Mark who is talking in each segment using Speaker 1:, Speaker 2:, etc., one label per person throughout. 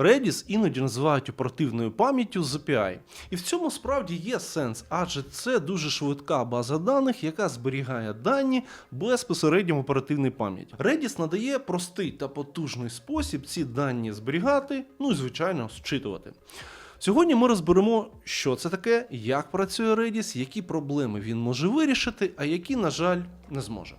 Speaker 1: Redis іноді називають оперативною пам'яттю з API. І в цьому справді є сенс, адже це дуже швидка база даних, яка зберігає дані безпосередньо в оперативній пам'яті. Redis надає простий та потужний спосіб ці дані зберігати, ну і звичайно зчитувати. Сьогодні ми розберемо, що це таке, як працює Redis, які проблеми він може вирішити, а які, на жаль, не зможе.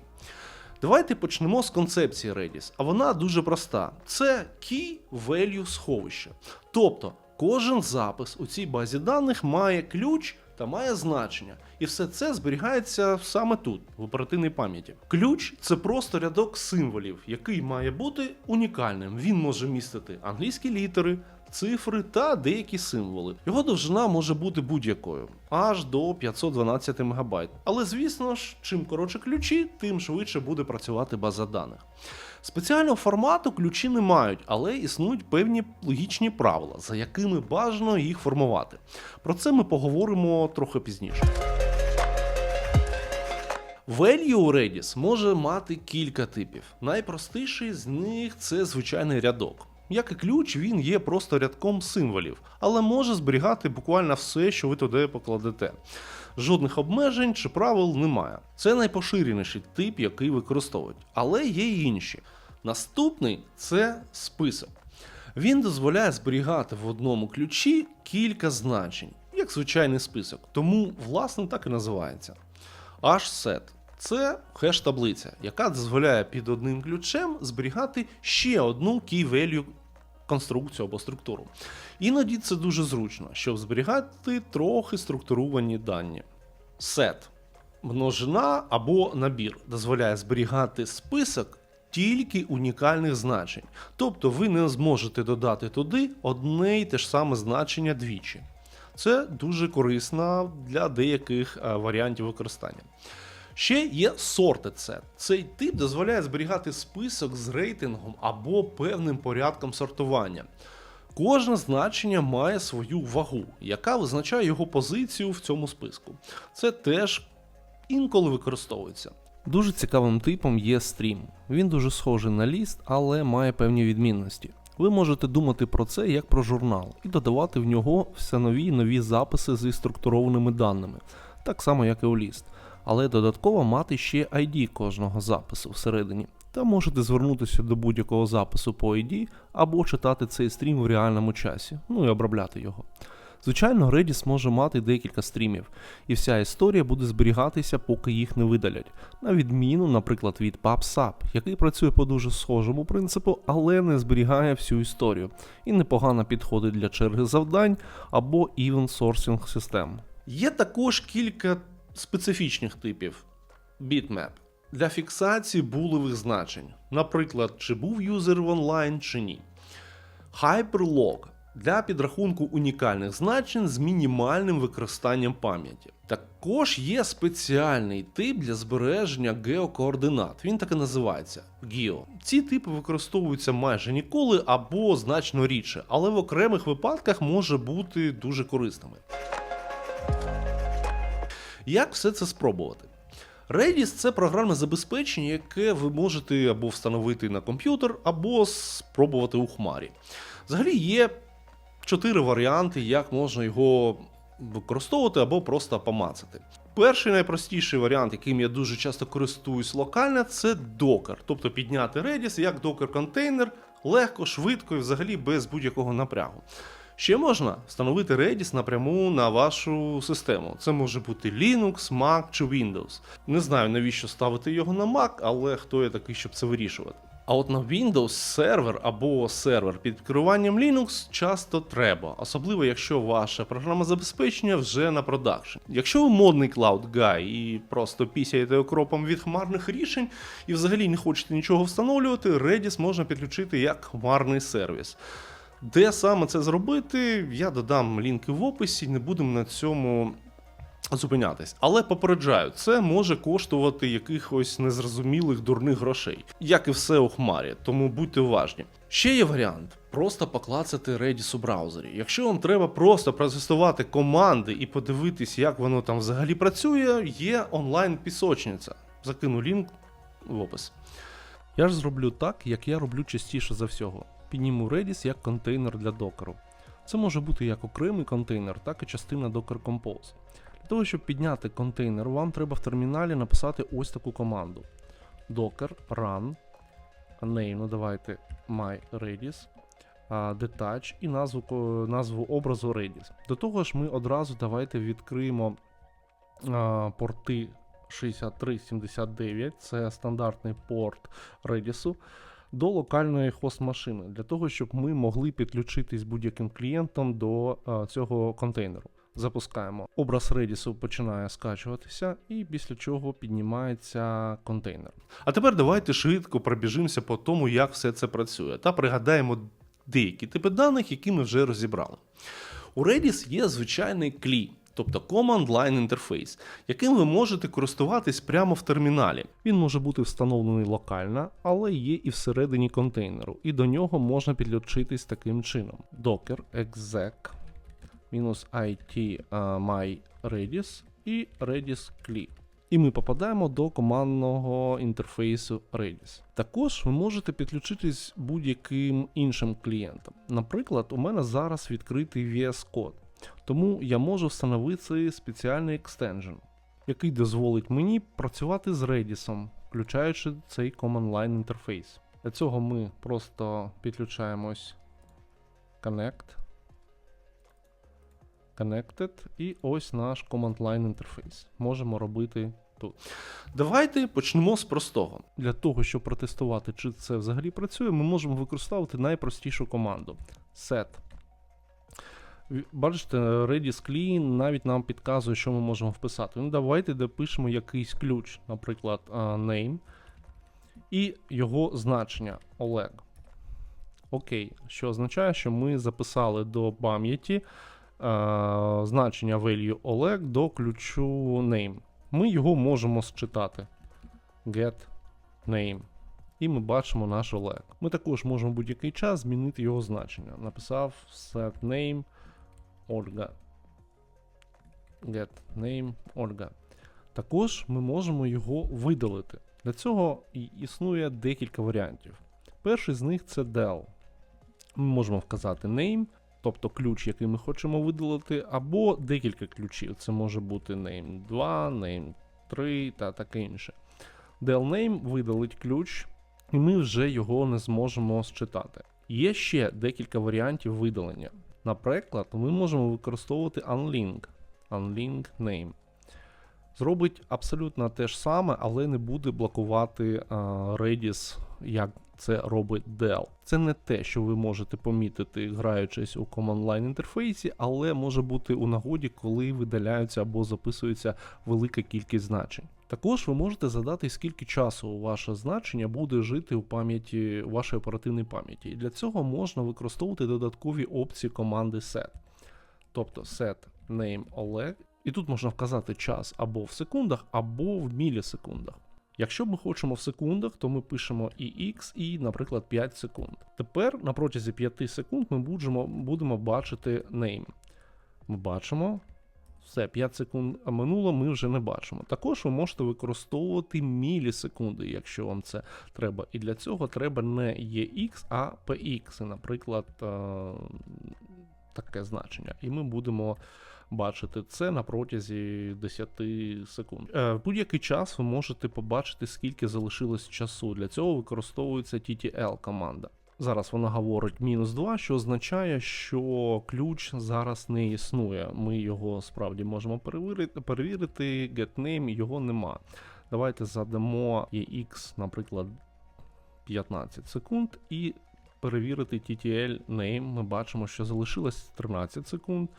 Speaker 1: Давайте почнемо з концепції Redis, а вона дуже проста: це key value сховище. Тобто кожен запис у цій базі даних має ключ та має значення, і все це зберігається саме тут, в оперативній пам'яті. Ключ це просто рядок символів, який має бути унікальним. Він може містити англійські літери, цифри та деякі символи. Його довжина може бути будь-якою, аж до 512 МБ. Але звісно ж, чим коротше ключі, тим швидше буде працювати база даних. Спеціального формату ключі не мають, але існують певні логічні правила, за якими бажано їх формувати. Про це ми поговоримо трохи пізніше. Value у Redis може мати кілька типів. Найпростіший з них це звичайний рядок. Як і ключ, він є просто рядком символів, але може зберігати буквально все, що ви туди покладете. Жодних обмежень чи правил немає. Це найпоширеніший тип, який використовують, але є й інші. Наступний це список. Він дозволяє зберігати в одному ключі кілька значень, як звичайний список, тому власне так і називається. Hset – це хеш-таблиця, яка дозволяє під одним ключем зберігати ще одну key value конструкцію або структуру. Іноді це дуже зручно, щоб зберігати трохи структуровані дані. Set – множина або набір дозволяє зберігати список тільки унікальних значень. Тобто ви не зможете додати туди одне й те ж саме значення двічі. Це дуже корисно для деяких е, варіантів використання. Ще є set. Цей тип дозволяє зберігати список з рейтингом або певним порядком сортування. Кожне значення має свою вагу, яка визначає його позицію в цьому списку. Це теж інколи використовується. Дуже цікавим типом є стрім. Він дуже схожий на ліст, але має певні відмінності. Ви можете думати про це як про журнал і додавати в нього все нові і нові записи зі структурованими даними, так само як і у ліст, але додатково мати ще ID кожного запису всередині. Та можете звернутися до будь-якого запису по ID або читати цей стрім в реальному часі, ну і обробляти його. Звичайно, Redis може мати декілька стрімів, і вся історія буде зберігатися, поки їх не видалять, на відміну, наприклад, від PubSub, який працює по дуже схожому принципу, але не зберігає всю історію і непогано підходить для черги завдань або event sourcing систем. Є також кілька специфічних типів bitmap для фіксації булевих значень, наприклад, чи був юзер в онлайн чи ні. Hyperlog для підрахунку унікальних значень з мінімальним використанням пам'яті. Також є спеціальний тип для збереження геокоординат. Він так і називається GEO. Ці типи використовуються майже ніколи або значно рідше, але в окремих випадках може бути дуже корисними. Як все це спробувати? Redis це програмне забезпечення, яке ви можете або встановити на комп'ютер, або спробувати у хмарі. Взагалі є чотири варіанти, як можна його використовувати або просто помацати. Перший найпростіший варіант, яким я дуже часто користуюсь локально, це Docker. Тобто підняти Redis як Docker контейнер легко, швидко і взагалі без будь-якого напрягу. Ще можна встановити Redis напряму на вашу систему. Це може бути Linux, Mac чи Windows. Не знаю навіщо ставити його на Mac, але хто я такий, щоб це вирішувати. А от на Windows сервер або сервер під керуванням Linux часто треба, особливо якщо ваше програмне забезпечення вже на продакшн. Якщо ви модний Cloud Guy і просто пісяєте окропом від хмарних рішень і взагалі не хочете нічого встановлювати, Redis можна підключити як хмарний сервіс. Де саме це зробити, я додам лінки в описі, не будемо на цьому зупинятись. Але попереджаю, це може коштувати якихось незрозумілих дурних грошей, як і все у хмарі, тому будьте уважні. Ще є варіант. Просто поклацати Redis у браузері. Якщо вам треба просто протестувати команди і подивитись, як воно там взагалі працює, є онлайн-пісочниця. Закину лінк в опис. Я ж зроблю так, як я роблю частіше за всього. Підніму Redis як контейнер для докеру. Це може бути як окремий контейнер, так і частина Docker Compose. Для того, щоб підняти контейнер, вам треба в терміналі написати ось таку команду: docker run name, ну давайте myRedis, detach і назву, назву образу Redis. До того ж, ми одразу давайте відкриємо а, порти 6379, це стандартний порт Redis, до локальної хост-машини, для того, щоб ми могли підключитись будь-яким клієнтом до а, цього контейнеру. Запускаємо. Образ Redis починає скачуватися, і після чого піднімається контейнер. А тепер давайте швидко пробіжимося по тому, як все це працює, та пригадаємо деякі типи даних, які ми вже розібрали. У Redis є звичайний клій, тобто Command Line Interface, яким ви можете користуватись прямо в терміналі. Він може бути встановлений локально, але є і всередині контейнеру, і до нього можна підключитись таким чином: docker exec -it а, my Redis і Redis CLI. І ми попадаємо до командного інтерфейсу Redis. Також ви можете підключитись будь-яким іншим клієнтом. Наприклад, у мене зараз відкритий VS Code, тому я можу встановити спеціальний екстенжен, який дозволить мені працювати з Redis, включаючи цей command line інтерфейс. Для цього ми просто підключаємось Connect. Connected, і ось наш command line інтерфейс. Можемо робити тут. Давайте почнемо з простого. Для того, щоб протестувати, чи це взагалі працює, ми можемо використовувати найпростішу команду set. Бачите, Redis CLI навіть нам підказує, що ми можемо вписати. Ну, давайте допишемо якийсь ключ, наприклад, name, і його значення Oleg. Окей, що означає, що ми записали до пам'яті значення value Oleg до ключу name. Ми його можемо считати. Get name. І ми бачимо наш Oleg. Ми також можемо будь-який час змінити його значення. Написав set name Olga. Get name Olga. Також ми можемо його видалити. Для цього існує декілька варіантів. Перший з них це del. Ми можемо вказати name, тобто ключ, який ми хочемо видалити, або декілька ключів. Це може бути name 2, name 3 та таке інше. Del name видалить ключ, і ми вже його не зможемо считати. Є ще декілька варіантів видалення. Наприклад, ми можемо використовувати unlink, unlink name. Зробить абсолютно те ж саме, але не буде блокувати а, Redis, як це робить Dell. Це не те, що ви можете помітити, граючись у command line інтерфейсі, але може бути у нагоді, коли видаляються або записується велика кількість значень. Також ви можете задати, скільки часу ваше значення буде жити у пам'яті вашій оперативній пам'яті. І для цього можна використовувати додаткові опції команди set. Тобто set name Oleg. І тут можна вказати час або в секундах, або в мілісекундах. Якщо ми хочемо в секундах, то ми пишемо EX і, наприклад, 5 секунд. Тепер на протязі 5 секунд ми будемо, будемо бачити name. Ми бачимо. Все, 5 секунд минуло, ми вже не бачимо. Також ви можете використовувати мілісекунди, якщо вам це треба. І для цього треба не EX, а PX, наприклад, е, таке значення. І ми будемо бачити це на протязі 10 секунд. Е, В будь-який час ви можете побачити, скільки залишилось часу. Для цього використовується TTL команда. Зараз вона говорить мінус 2, що означає, що ключ зараз не існує. Ми його справді можемо перевірити, перевірити getName, його нема. Давайте задамо EX, наприклад, 15 секунд і перевірити TTL name. Ми бачимо, що залишилось 13 секунд.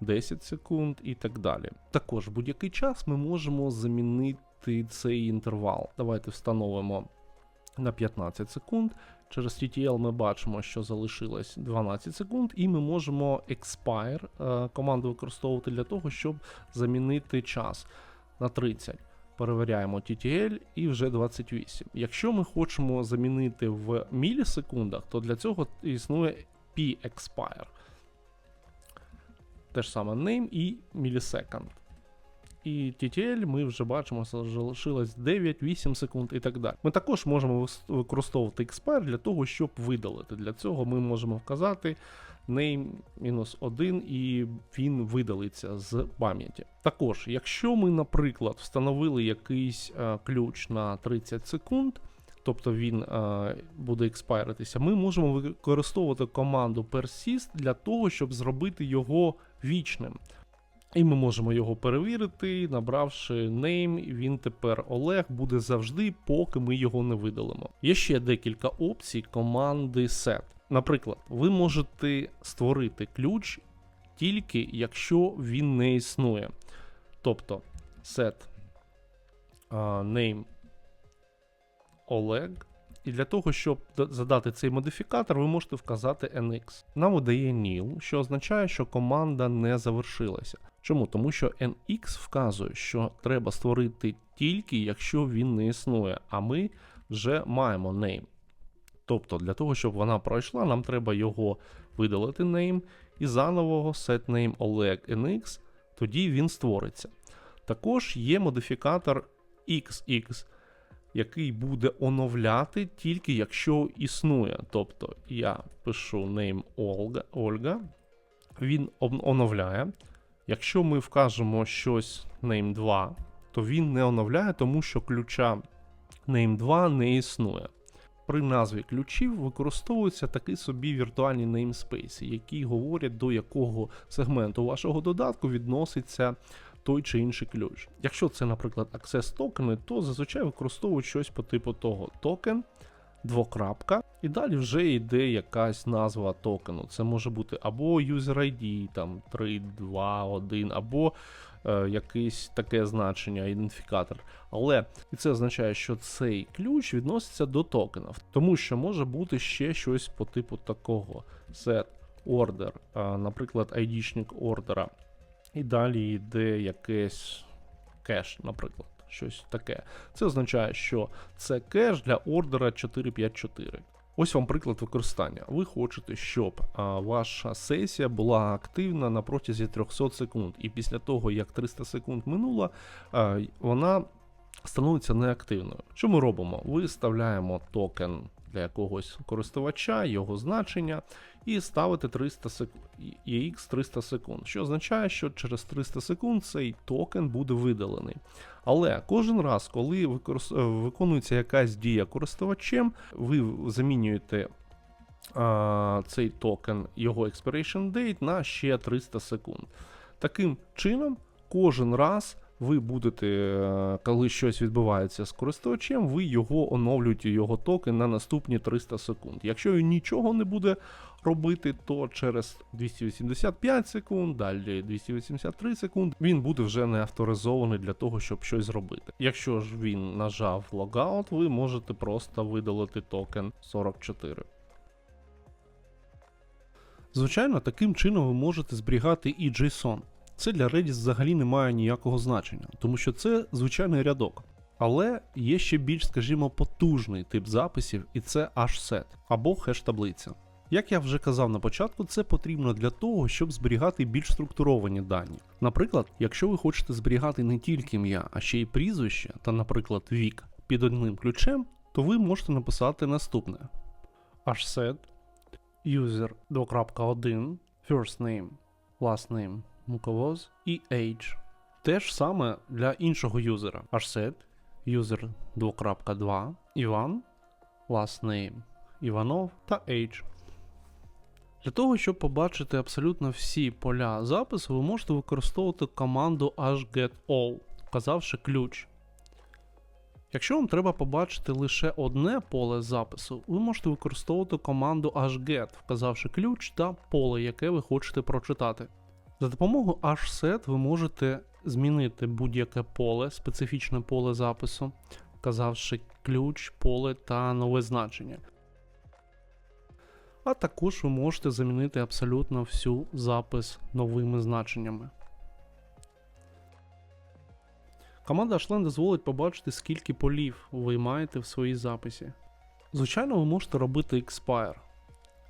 Speaker 1: 10 секунд і так далі. Також будь-який час ми можемо замінити цей інтервал. Давайте встановимо на 15 секунд. Через TTL ми бачимо, що залишилось 12 секунд, і ми можемо expire е, команду використовувати для того, щоб замінити час на 30. Перевіряємо TTL і вже 28. Якщо ми хочемо замінити в мілісекундах, то для цього існує p-expire те ж саме name і millisecond. І TTL ми вже бачимо, залишилось 9-8 секунд і так далі. Ми також можемо використовувати expire для того, щоб видалити. Для цього ми можемо вказати name-1 і він видалиться з пам'яті. Також, якщо ми, наприклад, встановили якийсь е, ключ на 30 секунд, тобто він е, буде експайритися, ми можемо використовувати команду persist для того, щоб зробити його вічним. І ми можемо його перевірити, набравши name, він тепер Олег буде завжди, поки ми його не видалимо. Є ще декілька опцій команди set. Наприклад, ви можете створити ключ тільки якщо він не існує. Тобто set name Oleg. І для того, щоб задати цей модифікатор, ви можете вказати NX. Нам видає nil, що означає, що команда не завершилася. Чому? Тому що NX вказує, що треба створити тільки, якщо він не існує, а ми вже маємо name. Тобто, для того, щоб вона пройшла, нам треба його видалити name і заново set name Oleg NX, тоді він створиться. Також є модифікатор XX, який буде оновляти тільки якщо існує. Тобто я пишу name Olga, Ольга, він оновляє. Якщо ми вкажемо щось name 2, то він не оновляє, тому що ключа name 2 не існує. При назві ключів використовуються такі собі віртуальні namespace, які говорять до якого сегменту вашого додатку відноситься той чи інший ключ. Якщо це, наприклад, access токени, то зазвичай використовують щось по типу того токен, двокрапка, і далі вже йде якась назва токену. Це може бути або user ID, там 3, 2, 1, або е, якесь таке значення, ідентифікатор. Але і це означає, що цей ключ відноситься до токенів, тому що може бути ще щось по типу такого: set order, наприклад, ID-шник ордера. І далі йде якийсь кеш, наприклад, щось таке. Це означає, що це кеш для ордера 454. Ось вам приклад використання. Ви хочете, щоб ваша сесія була активна на протязі 300 секунд, і після того, як 300 секунд минуло, вона становиться неактивною. Що ми робимо? Виставляємо токен для якогось користувача, його значення, і ставите 300 секунд, EX 300 секунд, що означає, що через 300 секунд цей токен буде видалений. Але кожен раз, коли викорис- е, виконується якась дія користувачем, ви замінюєте а, цей токен, його expiration date на ще 300 секунд. Таким чином, кожен раз ви будете, е, коли щось відбувається з користувачем, ви його оновлюєте, його токен на наступні 300 секунд. Якщо нічого не буде робити, то через 285 секунд, далі 283 секунд, він буде вже не авторизований для того, щоб щось зробити. Якщо ж він нажав логаут, ви можете просто видалити токен 44. Звичайно, таким чином ви можете зберігати і JSON. Це для Redis взагалі не має ніякого значення, тому що це звичайний рядок. Але є ще більш, скажімо, потужний тип записів, і це hset або хеш-таблиця. Як я вже казав на початку, це потрібно для того, щоб зберігати більш структуровані дані. Наприклад, якщо ви хочете зберігати не тільки ім'я, а ще й прізвище та, наприклад, вік під одним ключем, то ви можете написати наступне: hset user 2.1 first name, last name, муковоз і age. Те ж саме для іншого юзера. hset user 2.2 Іван, last name Іванов та age. Для того, щоб побачити абсолютно всі поля запису, ви можете використовувати команду hgetall, вказавши ключ. Якщо вам треба побачити лише одне поле запису, ви можете використовувати команду hget, вказавши ключ та поле, яке ви хочете прочитати. За допомогою hset ви можете змінити будь-яке поле, специфічне поле запису, вказавши ключ, поле та нове значення. А також ви можете замінити абсолютно всю запис новими значеннями. Команда Ashland дозволить побачити, скільки полів ви маєте в своїй записі. Звичайно, ви можете робити expire,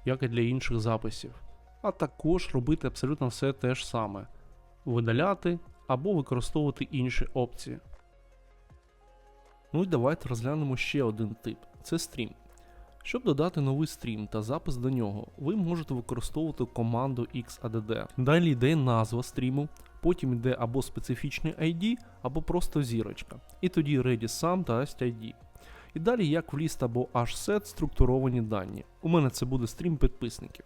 Speaker 1: як і для інших записів, а також робити абсолютно все те ж саме: видаляти, або використовувати інші опції. Ну і давайте розглянемо ще один тип це стрім. Щоб додати новий стрім та запис до нього, ви можете використовувати команду XADD. Далі йде назва стріму, потім йде або специфічний ID, або просто зірочка. І тоді Redis сам дасть ID. І далі як в ліст або HSET структуровані дані. У мене це буде стрім підписників.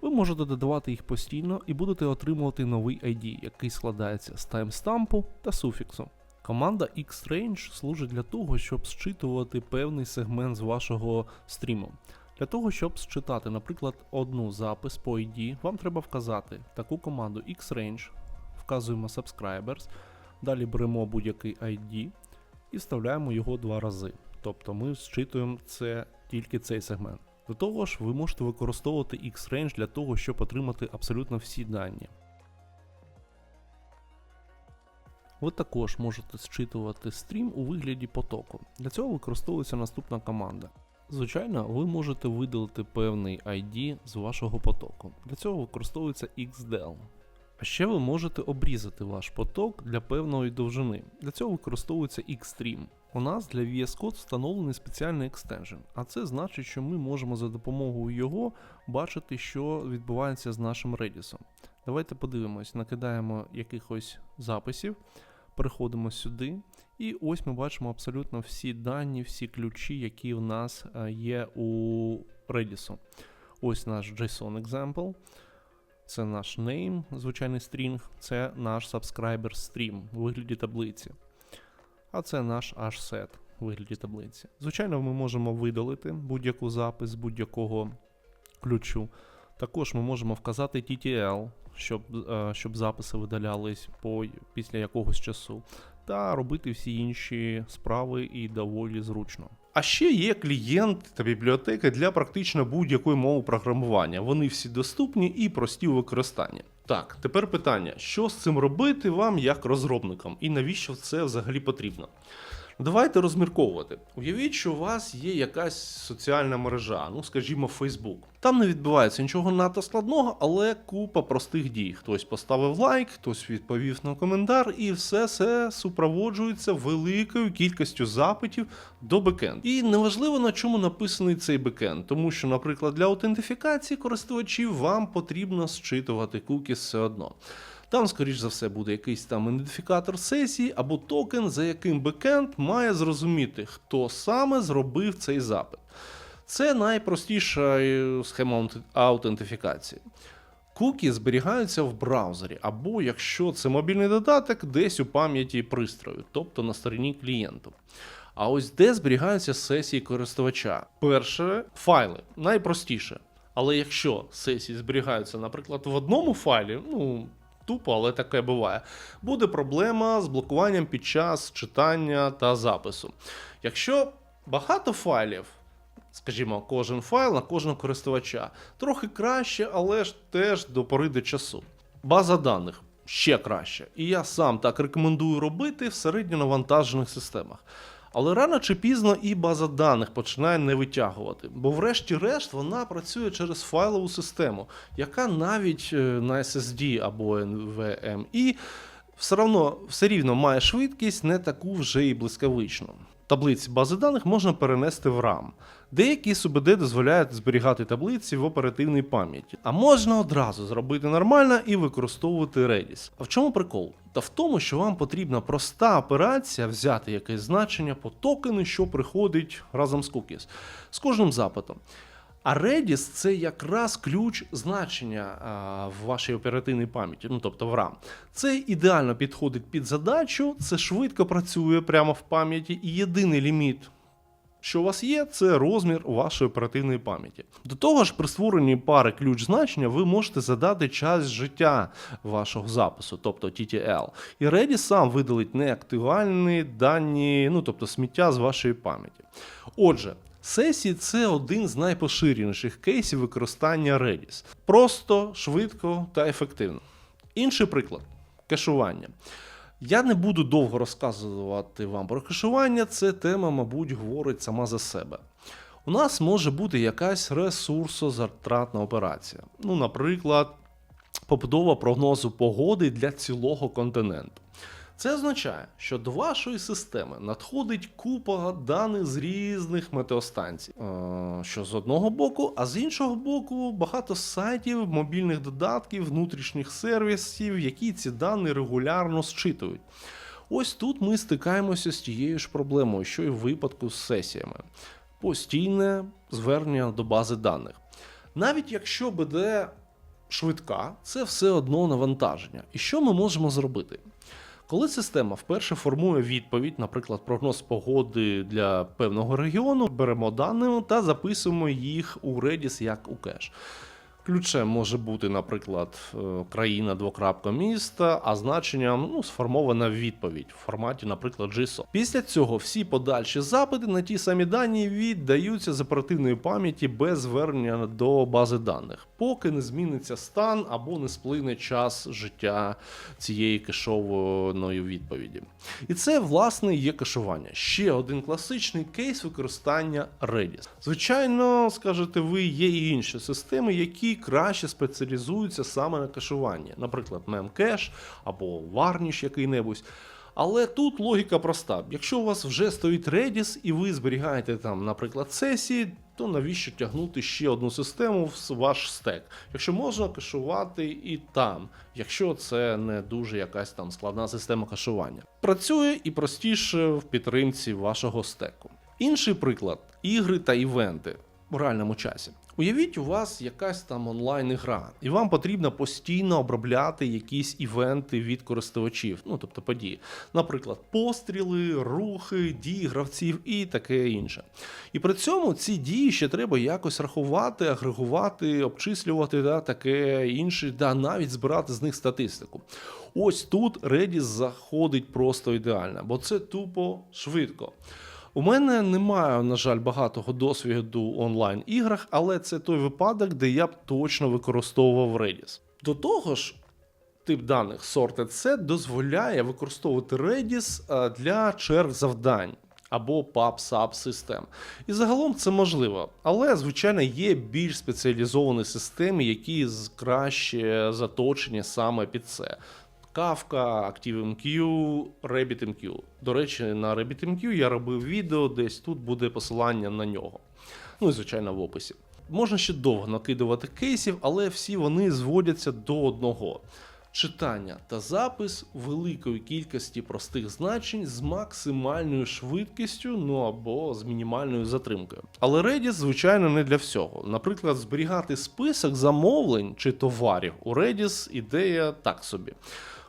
Speaker 1: Ви можете додавати їх постійно і будете отримувати новий ID, який складається з таймстампу та суфіксу. Команда Xrange служить для того, щоб зчитувати певний сегмент з вашого стріму. Для того, щоб зчитати, наприклад, одну запис по ID, вам треба вказати таку команду Xrange, вказуємо subscribers, далі беремо будь-який ID і вставляємо його два рази. Тобто ми зчитуємо це тільки цей сегмент. До того ж, ви можете використовувати Xrange для того, щоб отримати абсолютно всі дані. Ви також можете зчитувати стрім у вигляді потоку. Для цього використовується наступна команда. Звичайно, ви можете видалити певний ID з вашого потоку. Для цього використовується XDL. А ще ви можете обрізати ваш поток для певної довжини. Для цього використовується Xstream. У нас для VS Code встановлений спеціальний екстенжен, а це значить, що ми можемо за допомогою його бачити, що відбувається з нашим Redis. Давайте подивимось, накидаємо якихось записів, переходимо сюди, і ось ми бачимо абсолютно всі дані, всі ключі, які в нас е, є у Redis. Ось наш JSON example. Це наш name, звичайний стрінг, це наш subscriber stream у вигляді таблиці. А це наш hset у вигляді таблиці. Звичайно, ми можемо видалити будь-яку запис будь-якого ключу. Також ми можемо вказати TTL, щоб, е, щоб записи видалялись по, після якогось часу, та робити всі інші справи і доволі зручно. А ще є клієнти та бібліотеки для практично будь-якої мови програмування. Вони всі доступні і прості у використанні. Так, тепер питання: що з цим робити вам як розробникам, і навіщо це взагалі потрібно? Давайте розмірковувати. Уявіть, що у вас є якась соціальна мережа, ну скажімо, Facebook. Там не відбувається нічого надто складного, але купа простих дій. Хтось поставив лайк, хтось відповів на коментар, і все це супроводжується великою кількістю запитів до бекенд. І неважливо на чому написаний цей бекенд, тому що, наприклад, для аутентифікації користувачів вам потрібно зчитувати куки все одно. Там, скоріш за все, буде якийсь там ідентифікатор сесії або токен, за яким бекенд має зрозуміти, хто саме зробив цей запит. Це найпростіша е, схема аутентифікації. Куки зберігаються в браузері, або якщо це мобільний додаток, десь у пам'яті пристрою, тобто на стороні клієнту. А ось де зберігаються сесії користувача. Перше файли, найпростіше. Але якщо сесії зберігаються, наприклад, в одному файлі, ну тупо, але таке буває, буде проблема з блокуванням під час читання та запису. Якщо багато файлів, скажімо, кожен файл на кожного користувача, трохи краще, але ж теж до пори до часу. База даних ще краще. І я сам так рекомендую робити в середньонавантажених системах. Але рано чи пізно і база даних починає не витягувати, бо врешті-решт вона працює через файлову систему, яка навіть е, на SSD або NVMe все равно все рівно має швидкість не таку вже і блискавичну. Таблиці бази даних можна перенести в RAM. Деякі СУБД дозволяють зберігати таблиці в оперативній пам'яті, а можна одразу зробити нормально і використовувати Redis. А в чому прикол? Та в тому, що вам потрібна проста операція взяти якесь значення по токену, що приходить разом з cookies, з кожним запитом. А Redis це якраз ключ значення в вашій оперативній пам'яті, ну тобто в RAM. Це ідеально підходить під задачу, це швидко працює прямо в пам'яті, і єдиний ліміт, що у вас є, це розмір вашої оперативної пам'яті. До того ж, при створенні пари ключ значення ви можете задати час життя вашого запису, тобто TTL. І Redis сам видалить неактуальні дані, ну тобто сміття з вашої пам'яті. Отже. Сесії це один з найпоширеніших кейсів використання Redis. Просто, швидко та ефективно. Інший приклад кешування. Я не буду довго розказувати вам про кешування, це тема, мабуть, говорить сама за себе. У нас може бути якась ресурсозатратна операція. Ну, наприклад, побудова прогнозу погоди для цілого континенту. Це означає, що до вашої системи надходить купа даних з різних метеостанцій, Е, що з одного боку, а з іншого боку, багато сайтів, мобільних додатків, внутрішніх сервісів, які ці дані регулярно зчитують. Ось тут ми стикаємося з тією ж проблемою, що і в випадку з сесіями. Постійне звернення до бази даних. Навіть якщо БД швидка, це все одно навантаження. І що ми можемо зробити? Коли система вперше формує відповідь, наприклад, прогноз погоди для певного регіону, беремо дані та записуємо їх у Redis як у кеш. Ключем може бути, наприклад, е, країна двокрапка міста, а значенням ну, сформована відповідь в форматі, наприклад, JSON. Після цього всі подальші запити на ті самі дані віддаються з оперативної пам'яті без звернення до бази даних, поки не зміниться стан або не сплине час життя цієї кешованої відповіді. І це, власне, є кешування. Ще один класичний кейс використання Redis. Звичайно, скажете ви, є і інші системи, які краще спеціалізуються саме на кешуванні, наприклад, Memcache або Varnish який-небудь. Але тут логіка проста: якщо у вас вже стоїть Redis і ви зберігаєте там, наприклад, сесії, то навіщо тягнути ще одну систему в ваш стек? Якщо можна кешувати і там, якщо це не дуже якась там складна система кешування. Працює і простіше в підтримці вашого стеку. Інший приклад ігри та івенти в реальному часі. Уявіть, у вас якась там онлайн-ігра, і вам потрібно постійно обробляти якісь івенти від користувачів, ну тобто події. Наприклад, постріли, рухи, дії гравців і таке інше. І при цьому ці дії ще треба якось рахувати, агрегувати, обчислювати та таке інше, да, навіть збирати з них статистику. Ось тут Redis заходить просто ідеально, бо це тупо швидко. У мене немає, на жаль, багатого досвіду онлайн-іграх, але це той випадок, де я б точно використовував Redis. До того ж, тип даних Sorted Set дозволяє використовувати Redis для черг завдань або pub-sub систем. І загалом це можливо. Але, звичайно, є більш спеціалізовані системи, які краще заточені саме під це. Kafka, ActiveMQ, RabbitMQ. До речі, на RabbitMQ я робив відео, десь тут буде посилання на нього. Ну і звичайно в описі. Можна ще довго накидувати кейсів, але всі вони зводяться до одного. Читання та запис великої кількості простих значень з максимальною швидкістю, ну або з мінімальною затримкою. Але Redis, звичайно, не для всього. Наприклад, зберігати список замовлень чи товарів у Redis ідея так собі.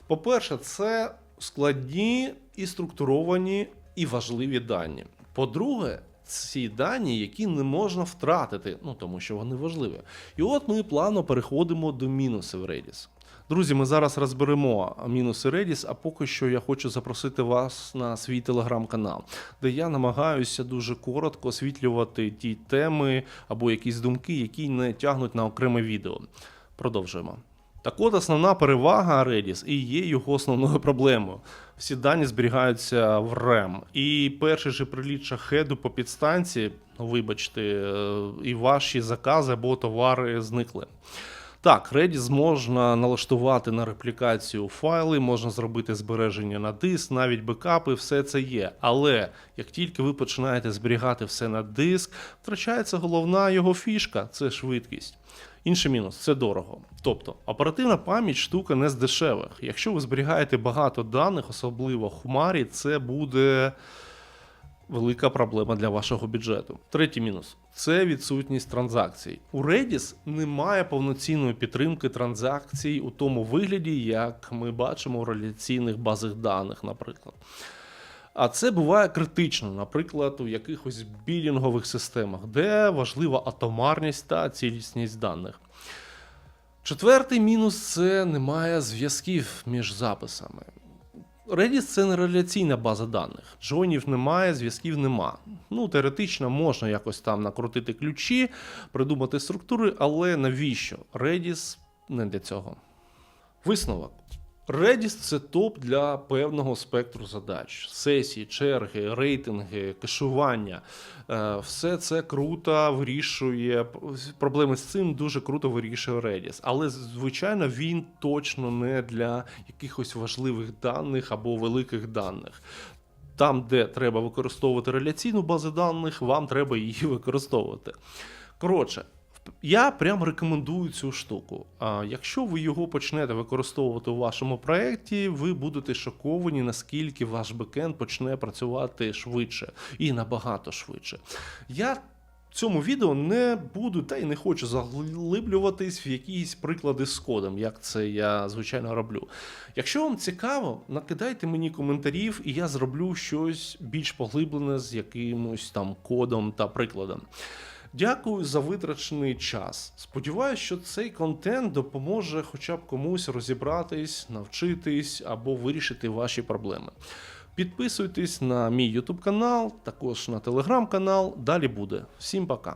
Speaker 1: По-перше, це складні і структуровані і важливі дані. По-друге, ці дані, які не можна втратити, ну тому що вони важливі. І от ми плавно переходимо до мінусів Redis. Друзі, ми зараз розберемо мінуси Redis, а поки що я хочу запросити вас на свій телеграм-канал, де я намагаюся дуже коротко освітлювати ті теми або якісь думки, які не тягнуть на окреме відео. Продовжуємо. Так от основна перевага Redis і є його основною проблемою. Всі дані зберігаються в RAM. І перший же приліт шахеду по підстанції, ну, вибачте, е, і ваші закази або товари зникли. Так, Redis можна налаштувати на реплікацію файли, можна зробити збереження на диск, навіть бекапи, все це є. Але як тільки ви починаєте зберігати все на диск, втрачається головна його фішка це швидкість. Інший мінус це дорого. Тобто, оперативна пам'ять штука не з дешевих. Якщо ви зберігаєте багато даних, особливо хмарі, це буде велика проблема для вашого бюджету. Третій мінус це відсутність транзакцій. У Redis немає повноцінної підтримки транзакцій у тому вигляді, як ми бачимо у реляційних базах даних, наприклад. А це буває критично, наприклад, у якихось білінгових системах, де важлива атомарність та цілісність даних. Четвертий мінус це немає зв'язків між записами. Redis це не реляційна база даних. Джойнів немає, зв'язків нема. Ну, теоретично можна якось там накрутити ключі, придумати структури, але навіщо? Redis не для цього. Висновок. Redis це топ для певного спектру задач: сесії, черги, рейтинги, кешування. Е, Все це круто вирішує. Проблеми з цим дуже круто вирішує Redis. Але, звичайно, він точно не для якихось важливих даних або великих даних. Там, де треба використовувати реляційну базу даних, вам треба її використовувати. Коротше, я прям рекомендую цю штуку. А якщо ви його почнете використовувати у вашому проєкті, ви будете шоковані, наскільки ваш бекенд почне працювати швидше і набагато швидше. Я цьому відео не буду та й не хочу заглиблюватись в якісь приклади з кодом, як це я звичайно роблю. Якщо вам цікаво, накидайте мені коментарів, і я зроблю щось більш поглиблене з якимось там кодом та прикладом. Дякую за витрачений час. Сподіваюсь, що цей контент допоможе хоча б комусь розібратись, навчитись або вирішити ваші проблеми. Підписуйтесь на мій YouTube канал, також на телеграм канал. Далі буде. Всім пока.